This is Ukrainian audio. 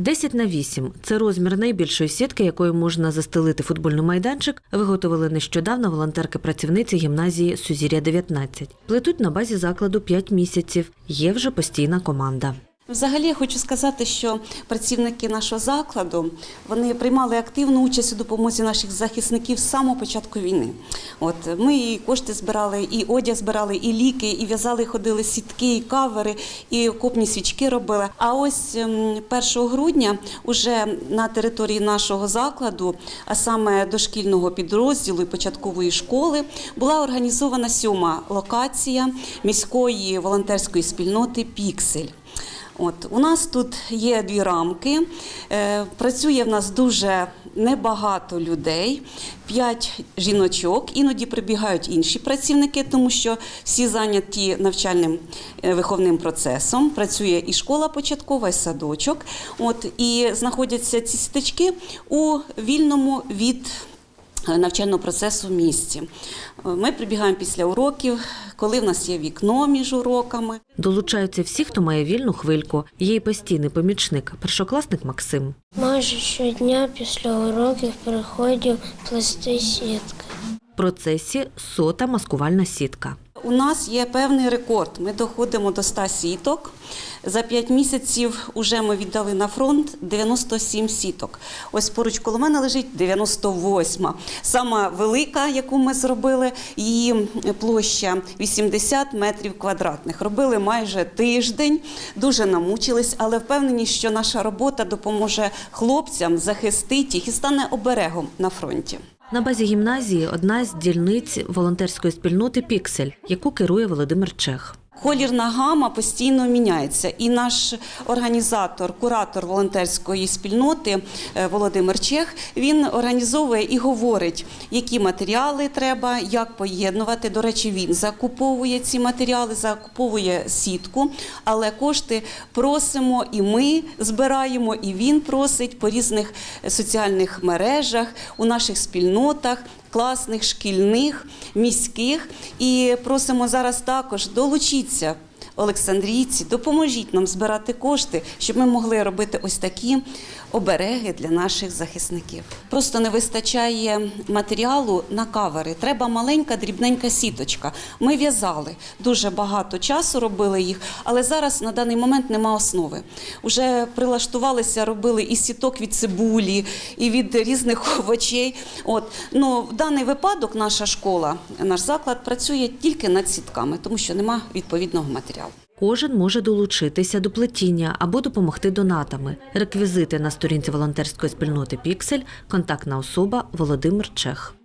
10 на 8 – це розмір найбільшої сітки, якою можна застелити футбольний майданчик, виготовили нещодавно волонтерки-працівниці гімназії Сузір'я 19. Плетуть на базі закладу 5 місяців. Є вже постійна команда. Взагалі я хочу сказати, що працівники нашого закладу вони приймали активну участь у допомозі наших захисників з самого початку війни. От ми і кошти збирали, і одяг збирали, і ліки, і в'язали, ходили сітки, і кавери, і окопні свічки робили. А ось ем, 1 грудня уже на території нашого закладу, а саме дошкільного підрозділу і початкової школи, була організована сьома локація міської волонтерської спільноти Піксель. От у нас тут є дві рамки. Е, працює в нас дуже небагато людей, п'ять жіночок. Іноді прибігають інші працівники, тому що всі зайняті навчальним е, виховним процесом. Працює і школа початкова, і садочок. От і знаходяться ці сіточки у вільному від навчального процесу в місті. Ми прибігаємо після уроків, коли в нас є вікно між уроками. Долучаються всі, хто має вільну хвильку. Є й постійний помічник, першокласник Максим. Майже щодня після уроків приходять плести сітки. В процесі сота маскувальна сітка. У нас є певний рекорд. Ми доходимо до 100 сіток. За 5 місяців вже ми віддали на фронт 97 сіток. Ось поруч коло мене лежить 98. Сама велика, яку ми зробили, її площа 80 метрів квадратних. Робили майже тиждень, дуже намучились, але впевнені, що наша робота допоможе хлопцям захистити їх і стане оберегом на фронті. На базі гімназії одна з дільниць волонтерської спільноти Піксель, яку керує Володимир Чех. Колірна гама постійно міняється, і наш організатор, куратор волонтерської спільноти е, Володимир Чех він організовує і говорить, які матеріали треба, як поєднувати. До речі, він закуповує ці матеріали, закуповує сітку, але кошти просимо і ми збираємо, і він просить по різних соціальних мережах у наших спільнотах класних, шкільних, міських. І просимо зараз також долучіться. Олександрійці, допоможіть нам збирати кошти, щоб ми могли робити ось такі обереги для наших захисників. Просто не вистачає матеріалу на кавери. Треба маленька дрібненька сіточка. Ми в'язали дуже багато часу, робили їх, але зараз на даний момент нема основи. Уже прилаштувалися, робили і сіток від цибулі, і від різних овочей. От ну в даний випадок наша школа, наш заклад працює тільки над сітками, тому що нема відповідного матеріалу. Кожен може долучитися до плетіння або допомогти донатами. Реквізити на сторінці волонтерської спільноти Піксель, контактна особа Володимир Чех.